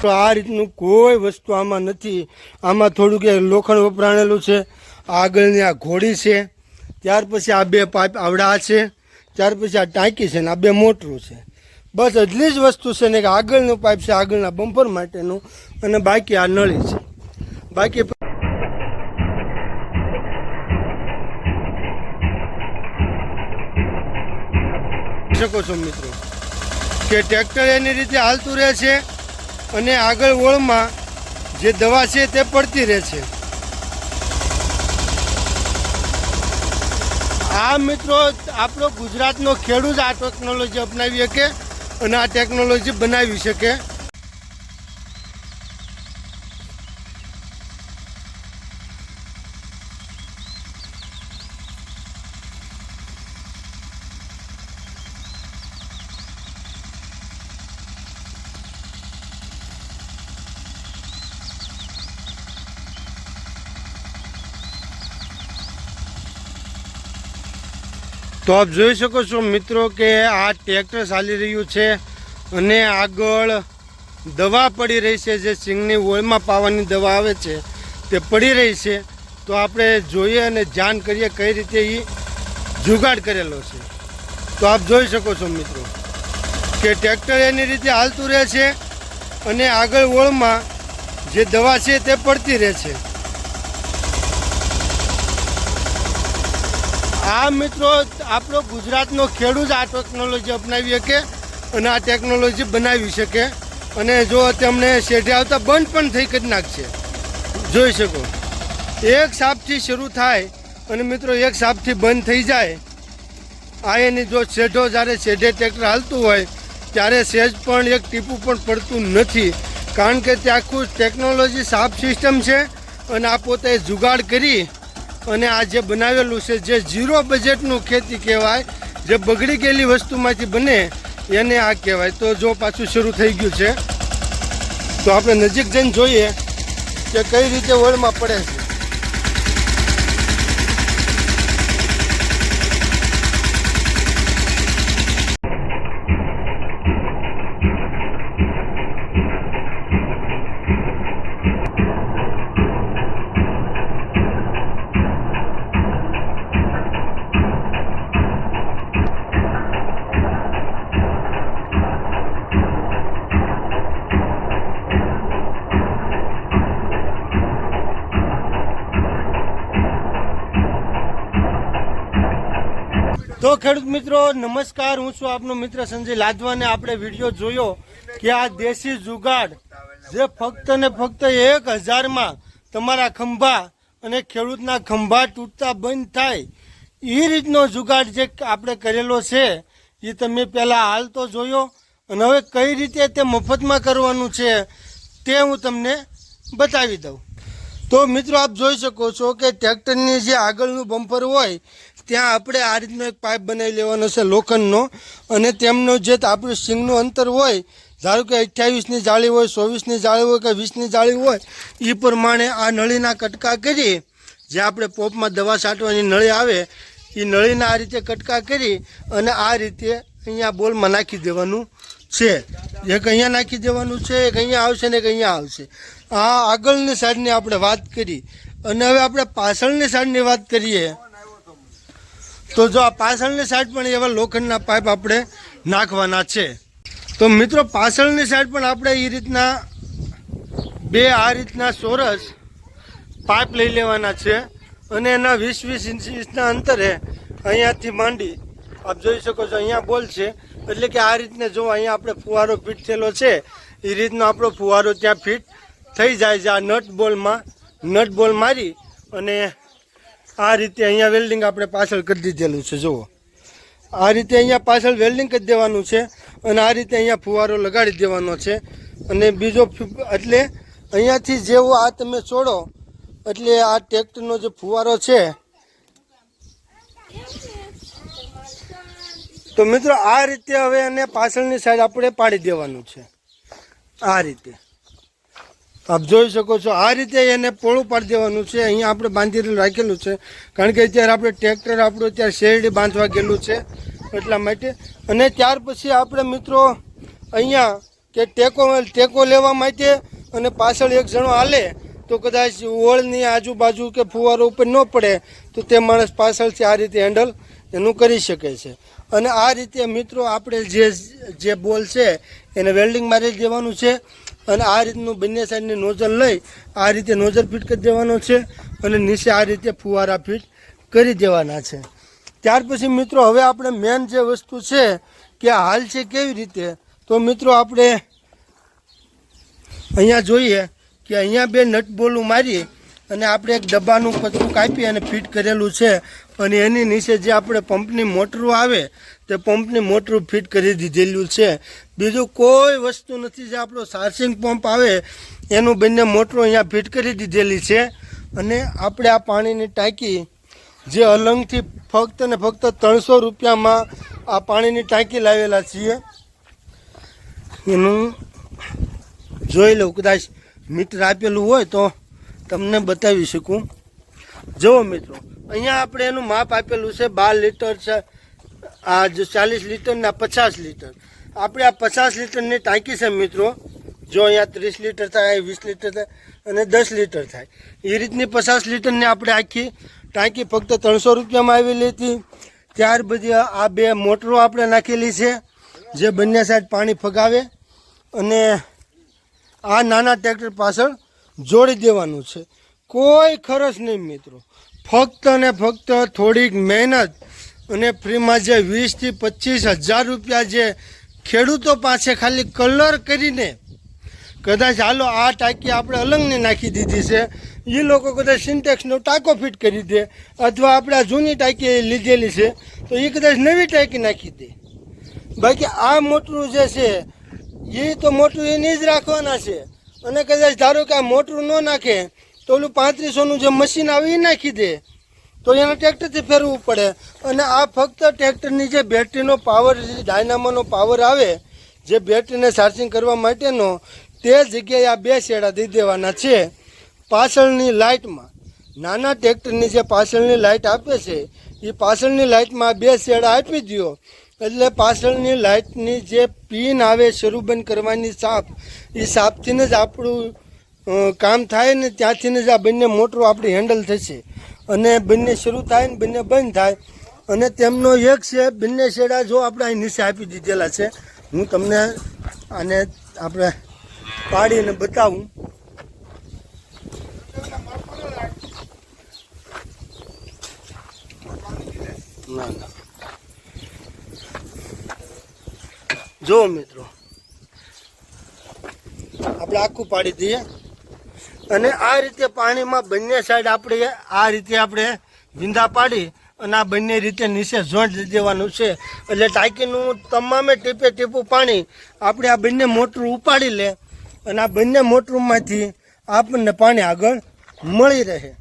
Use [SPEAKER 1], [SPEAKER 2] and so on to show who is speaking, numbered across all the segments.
[SPEAKER 1] તો આ રીતનું કોઈ વસ્તુ આમાં નથી. આમાં થોડુંક એ લોખંડ વપરાણેલું છે, આગળની આ ઘોડી છે, ત્યાર પછી આ બે પાઇપ આવડા છે, ત્યાર પછી આ ટાંકી છે ને આ બે મોટરું છે. બસ એટલી જ વસ્તુ છે ને કે આગળનું પાઇપ છે, આગળના બમ્પર માટેનું અને બાકી આ નળી છે. બાકી શકો છો મિત્રો. કે ટ્રેક્ટર એની રીતે હાલતું રહે છે અને આગળ ઓળમાં જે દવા છે તે પડતી રહે છે. આ મિત્રો આપણો ગુજરાતનો ખેડૂત આ ટેકનોલોજી અપનાવી શકે અને આ ટેકનોલોજી બનાવી શકે. તો આપ જોઈ શકો છો મિત્રો કે આ ટ્રેક્ટર ચાલી રહ્યું છે અને આગળ દવા પડી રહી છે જે સિંગની ઓળમાં પાવાની દવા આવે છે તે પડી રહી છે. તો આપણે જોઈએ અને જાણ કરીએ કઈ રીતે એ જુગાડ કરેલો છે. તો આપ જોઈ શકો છો મિત્રો કે ટ્રેક્ટર એની રીતે હાલતું રહે છે અને આગળ ઓળમાં જે દવા છે તે પડતી રહે છે. આ મિત્રો, આપણો ગુજરાતનો ખેડૂત આ ટેકનોલોજી અપનાવી શકે અને આ ટેકનોલોજી બનાવી શકે. અને જો તેમને શેઠે આવતા બંધ પણ થઈ કરી નાખશે. જોઈ શકો. એક સાપથી શરૂ થાય અને મિત્રો, એક સાપથી બંધ થઈ જાય. આ એની જો શેઢો જ્યારે શેઢે ટ્રેક્ટર હાલતું હોય, ત્યારે સેજ પણ એક ટીપું પણ પડતું નથી. કારણ કે તે આખું ટેકનોલોજી સાપ સિસ્ટમ છે અને આ પોતે જુગાડ કરી અને આ જે બનાવેલું છે, જે ઝીરો બજેટનું ખેતી કહેવાય, જે બગડી ગયેલી વસ્તુમાંથી બને, એને આ કહેવાય. તો જો પાછું શરૂ થઈ ગયું છે. તો આપણે નજીક જઈને જોઈએ કે કઈ રીતે વળમાં પડે છે. મિત્રો, નમસ્કાર. હું છું આપનો મિત્ર સંજય લાદવાને આપણે વીડિયો જોયો કે આ દેશી જુગાડ જે ફક્ત ને ફક્ત એક હજારમાં તમારા ખંભા અને ખેડૂતના ખંભા તૂટતા બંધ થાય એ રીતનો જુગાડ જે આપણે કરેલો છે એ તમે પહેલાં હાલ તો જોયો. અને હવે કઈ રીતે તે મફતમાં કરવાનું છે, તે હું તમને બતાવી દઉં. તો મિત્રો આપ જોઈ શકો છો કે ટ્રેક્ટરની જે આગળનું બમ્પર હોય, ત્યાં આપણે આ રીતનો એક પાઇપ બનાવી લેવાનો છે લોખંડનો. અને તેમનો જે આપણું સિંગનું અંતર હોય, ધારો કે અઠ્યાવીસની જાળી હોય, ચોવીસની જાળી હોય કે વીસની જાળી હોય એ પ્રમાણે આ નળીના કટકા કરી, જે આપણે પોપમાં દવા છાંટવાની નળી આવે એ નળીના આ રીતે કટકા કરી અને આ રીતે અહીંયા બોલમાં નાખી દેવાનું છે. એક અહીંયા નાખી દેવાનું છે, એક અહીંયા આવશે ને એક અહીંયા આવશે. આ આગળની સાઈડની આપણે વાત કરી. અને હવે આપણે પાછળની સાઈડની વાત કરીએ. તો જો આ પાછળની સાઈડ પણ એવા લોખંડના પાઇપ આપણે નાખવાના છે. તો મિત્રો, પાછળની સાઈડ પણ આપણે એ રીતના બે આ રીતના ચોરસ પાઇપ લઈ લેવાના છે અને એના વીસ વીસ ઇંચના અંતરે અહીંયાથી માંડી, આપ જોઈ શકો છો અહીંયા બોલ છે. એટલે કે આ રીતને જો અહીંયા આપણે ફુવારો ફિટ થયેલો છે એ રીતનો આપણો ફુવારો ત્યાં ફિટ થઈ જાય છે આ નટ બોલમાં, નટ બોલ મારી અને આ રીતે અહીંયા વેલ્ડિંગ આપણે પાછળ કરી દીધેલું છે, જુઓ. આ રીતે અહીંયા પાછળ વેલ્ડિંગ કરી દેવાનું છે અને આ રીતે અહીંયા ફુવારો લગાડી દેવાનો છે. અને બીજો એટલે અહીંયાથી જેવો આ તમે છોડો, એટલે આ ટેક્ટરનો જે ફુવારો છે, તો મિત્રો આ રીતે હવે એને પાછળની સાઈડ આપણે પાડી દેવાનું છે. આ રીતે. આપ જોઈ શકો છો, આ રીતે એને પોળું પાડી દેવાનું છે. અહીંયા આપણે બાંધીને રાખેલું છે. કારણ કે અત્યારે આપણે ટ્રેક્ટર આપણું અત્યારે શેરડી બાંધવા ગયેલું છે એટલા માટે. અને ત્યાર પછી આપણે મિત્રો અહીંયા કે ટેકો ટેકો લેવા માટે અને પાછળ એક જણો હાલે, તો કદાચ ઓળની આજુબાજુ કે ફુવારો ઉપર ન પડે, તો તે માણસ પાછળથી આ રીતે હેન્ડલ એનું કરી શકે છે. અને આ રીતે મિત્રો આપણે જે જે બોલ છે, એને વેલ્ડિંગ મારી દેવાનું છે. અને આ રીતનું બંને સાઈડની નોઝલ લઈ આ રીતે નોઝલ ફિટ કરી દેવાનો છે અને નીચે આ રીતે ફુવારા ફિટ કરી દેવાના છે. ત્યાર પછી મિત્રો હવે આપણે મેન જે વસ્તુ છે કે હાલ છે કેવી રીતે? તો મિત્રો આપણે અહીંયા જોઈએ કે અહીંયા બે નટ બોલું મારી અને આપણે એક ડબ્બાનું પતરું કાપી અને ફિટ કરેલું છે. અને એની નીચે જે આપણે પંપની મોટરો આવે તે પંપની મોટરું ફિટ કરી દીધેલું છે. બીજું કોઈ વસ્તુ નથી જે આપણો સાર્સિંગ પંપ આવે, એનું બંને મોટરું અહીંયા ફિટ કરી દીધેલી છે. અને આપણે આ પાણીની ટાંકી, જે અલંગથી ફક્ત ને ફક્ત ત્રણસો રૂપિયામાં આ પાણીની ટાંકી લાવેલા છીએ. એનું જોઈ લઉં, કદાચ મીટર આપેલું હોય તો તમને બતાવી શકું. જુઓ મિત્રો, અહીંયા આપણે એનું માપ આપેલું છે, બાર લીટર છે આ જો ચાલીસ લીટરના પચાસ લીટર. આપણે આ પચાસ લીટરની ટાંકી છે મિત્રો. જો અહીંયા ત્રીસ લીટર થાય વીસ લીટર થાય અને દસ લીટર થાય. એ રીતની પચાસ લીટરની આપણે આખી ટાંકી ફક્ત ત્રણસો રૂપિયામાં આવેલી હતી. ત્યાર પછી આ બે મોટરો આપણે નાખેલી છે, જે બંને સાઈડ પાણી ફગાવે અને આ નાના ટ્રેક્ટર પાછળ જોડી દેવાનું છે. કોઈ ખર્ચ નહીં મિત્રો. ફક્ત ને ફક્ત થોડીક મહેનત અને ફ્રીમાં જે વીસથી પચીસ હજાર રૂપિયા જે ખેડૂતો પાસે ખાલી કલર કરીને કદાચ હાલો આ ટાંકી આપણે અલંગને નાખી દીધી છે. એ લોકો કદાચ સિન્ટેક્સનો ટાંકો ફિટ કરી દે અથવા આપણે જૂની ટાંકી લીધેલી છે, તો એ કદાચ નવી ટાંકી નાખી દે. બાકી આ મોટરું જે છે એ તો મોટરું એની જ રાખવાના છે. અને કદાચ ધારો કે આ મોટરું ન નાખે, તો ઓલું પાંત્રીસોનું જે મશીન આવે એ નાખી દે. તો એને ટ્રેક્ટરથી ફેરવું પડે. અને આ ફક્ત ટ્રેક્ટરની જે બેટરીનો પાવર ડાયનામોનો પાવર આવે, જે બેટરીને ચાર્જિંગ કરવા માટેનો, તે જગ્યાએ આ બે શેડા દઈ દેવાના છે. પાછળની લાઇટમાં, નાના ટ્રેક્ટરની જે પાછળની લાઇટ આપે છે, એ પાછળની લાઇટમાં બે શેડા આપી દો એટલે પાછળની લાઇટની જે પિન આવે શરૂ બંધ કરવાની સાપ, એ સાપથીને જ આપણું કામ થાય ને ત્યાંથી જ આ બંને મોટરો આપણી હેન્ડલ થશે. અને બંને શરૂ થાય ને બંને બંધ થાય. અને તેમનો એક છે, બંને શેડા જો આપણે અહીં નીચે આપી દીધેલા છે. હું તમને આને આપણે પાડીને બતાવું. ના ના. જો મિત્રો, આપણે આખું પાડી દઈએ. અને આ રીતે પાણીમાં બંને સાઈડ આપણે આ રીતે આપણે વિંધા પાડી અને આ બંને રીતે નીચે જોઈન્ટ દેવાનું છે. એટલે ટાંકીનું તમામે ટીપે ટીપું પાણી આપણે આ બંને મોટરું ઉપાડી લે અને આ બંને મોટરમાંથી આપણને પાણી આગળ મળી રહે.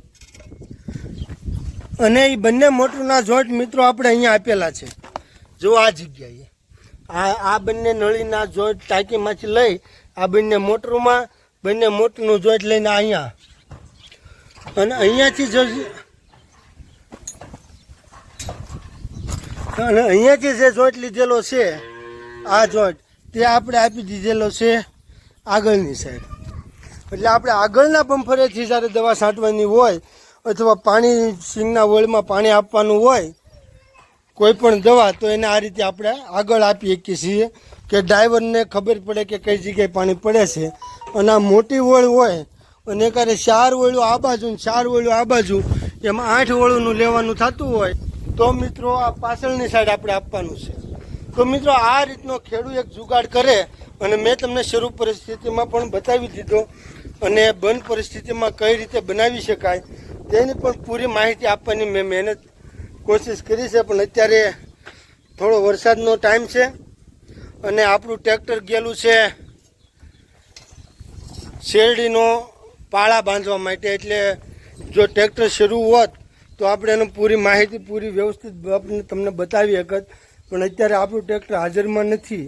[SPEAKER 1] અને એ બંને મોટરના જોઈન્ટ મિત્રો આપણે અહીંયા આપેલા છે. જો આ જગ્યાએ આ આ બંને નળીના જોઈન્ટ ટાંકીમાંથી લઈ આ બંને મોટરમાં બંને મોટનું જોઈન્ટ લઈને અહીંયા અને અહીંયાથી જો અને અહીંયાથી જે જોઈન્ટ લીધેલો છે, આ જોઈન્ટ, તે આપણે આપી દીધેલો છે આગળની સાઈડ એટલે આપણે આગળના પંફરેથી જ્યારે દવા છાંટવાની હોય, અથવા પાણી સિંગના વળમાં પાણી આપવાનું હોય, કોઈ પણ દવા, તો એને આ રીતે આપણે આગળ આપી શકીએ છીએ કે ડ્રાઈવરને ખબર પડે કે કઈ જગ્યાએ પાણી પડે છે. અને આ મોટી વળ હોય, અને એકારે ચાર વળું આ બાજુ ને ચાર વળું આ બાજુ, એમાં આઠ વળુંનું લેવાનું થતું હોય, તો મિત્રો આ પાછળની સાઈડ આપણે આપવાનું છે. તો મિત્રો આ રીતનો ખેડૂત એક જુગાડ કરે, અને મેં તમને શરૂ પરિસ્થિતિમાં પણ બતાવી દીધો, અને બંધ પરિસ્થિતિમાં કઈ રીતે બનાવી શકાય, તેની પણ પૂરી માહિતી આપવાની મેં મહેનત કોશિશ કરી છે, પણ અત્યારે થોડો વરસાદનો ટાઈમ છે, અને આપણું ટ્રેક્ટર ગયેલું છે શેરડીનો પાળા બાંધવા માટે, એટલે જો ટ્રેક્ટર શરૂ હોત, તો આપણે એનું પૂરી માહિતી, પૂરી વ્યવસ્થિત આપણે તમને બતાવી શકત. પણ અત્યારે આપણું ટ્રેક્ટર હાજરમાં નથી,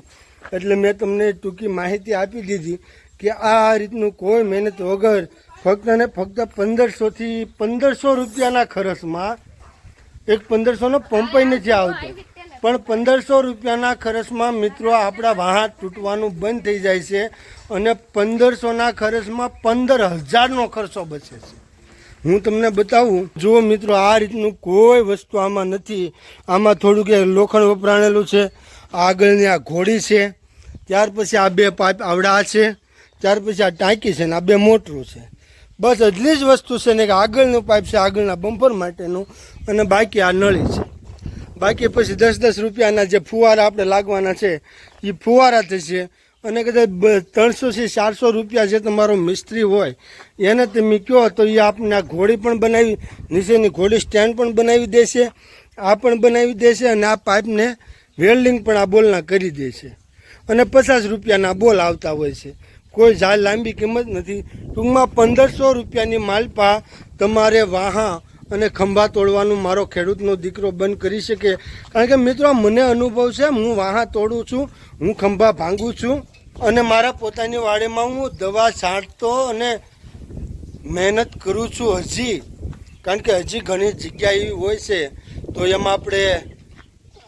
[SPEAKER 1] એટલે મેં તમને ટૂંકી માહિતી આપી દીધી કે આ રીતનું કોઈ મહેનત વગર ફક્ત ને ફક્ત પંદરસોથી પંદરસો રૂપિયાના ખર્ચમાં, એક પંદરસોનો પંપ નથી આવતો. પણ પંદરસો રૂપિયાના ખર્ચમાં મિત્રો આપણા વાહન તૂટવાનું બંધ થઈ જાય છે અને પંદરસોના ખર્ચમાં પંદર હજારનો ખર્ચો બચે છે. હું તમને બતાવું, જુઓ મિત્રો, આ રીતનું કોઈ વસ્તુ આમાં નથી. આમાં થોડુંક લોખંડ વપરાણેલું છે, આગળની આ ઘોડી છે, ત્યાર પછી આ બે પાઇપ આવડા છે, ત્યાર પછી આ ટાંકી છે ને આ બે મોટરું છે. બસ એટલી જ વસ્તુ છે ને કે આગળનું પાઇપ છે, આગળના બમ્પર માટેનું અને બાકી આ નળી છે. બાકી પછી દસ દસ રૂપિયાના જે ફુવારા આપણે લાગવાના છે એ ફુવારા થશે અને કદાચ ત્રણસોથી ચારસો રૂપિયા જે તમારો મિસ્ત્રી હોય, એને તમે કહો તો એ આપને આ ઘોડી પણ બનાવી, નીચેની ઘોડી સ્ટેન્ડ પણ બનાવી દેશે, આ પણ બનાવી દેશે અને આ પાઇપને વેલ્ડિંગ પણ આ બોલના કરી દેશે. અને પચાસ રૂપિયાના બોલ આવતા હોય છે. કોઈ ઝાડ લાંબી કિંમત નથી. ટૂંકમાં પંદરસો રૂપિયાની માલપા તમારે વાહા અને ખંભા તોડવાનું મારો ખેડૂતનો દીકરો બંધ કરી શકે. કારણ કે મિત્રો મને અનુભવ છે, હું વાહા તોડું છું, હું ખંભા ભાંગું છું અને મારા પોતાની વાડીમાં હું દવા છાંટતો અને મહેનત કરું છું હજી. કારણ કે હજી ઘણી જગ્યા એવી હોય છે, તો એમાં આપણે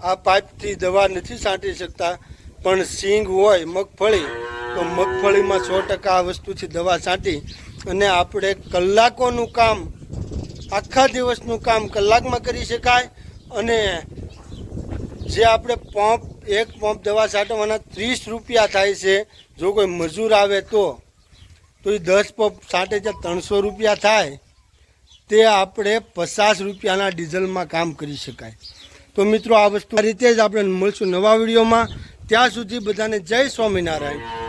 [SPEAKER 1] આ પાઇપથી દવા નથી છાંટી શકતા. પણ સિંગ હોય, મગફળી, તો મગફળીમાં સો ટકા આ વસ્તુથી દવા છાંટી અને આપણે કલાકોનું કામ આખા દિવસનું કામ કલાકમાં કરી શકાય અને જે આપણે પંપ, એક પંપ દવા છાંટવાના ત્રીસ રૂપિયા થાય છે, જો કોઈ મજૂર આવે તો તો એ દસ પંપ છાંટે છે, ત્રણસો રૂપિયા થાય, તે આપણે પચાસ રૂપિયાના ડીઝલમાં કામ કરી શકાય. તો મિત્રો, આ વસ્તુ આ રીતે જ આપણે મળશું નવા વિડીયોમાં. ત્યાં સુધી બધાને જય સ્વામિનારાયણ.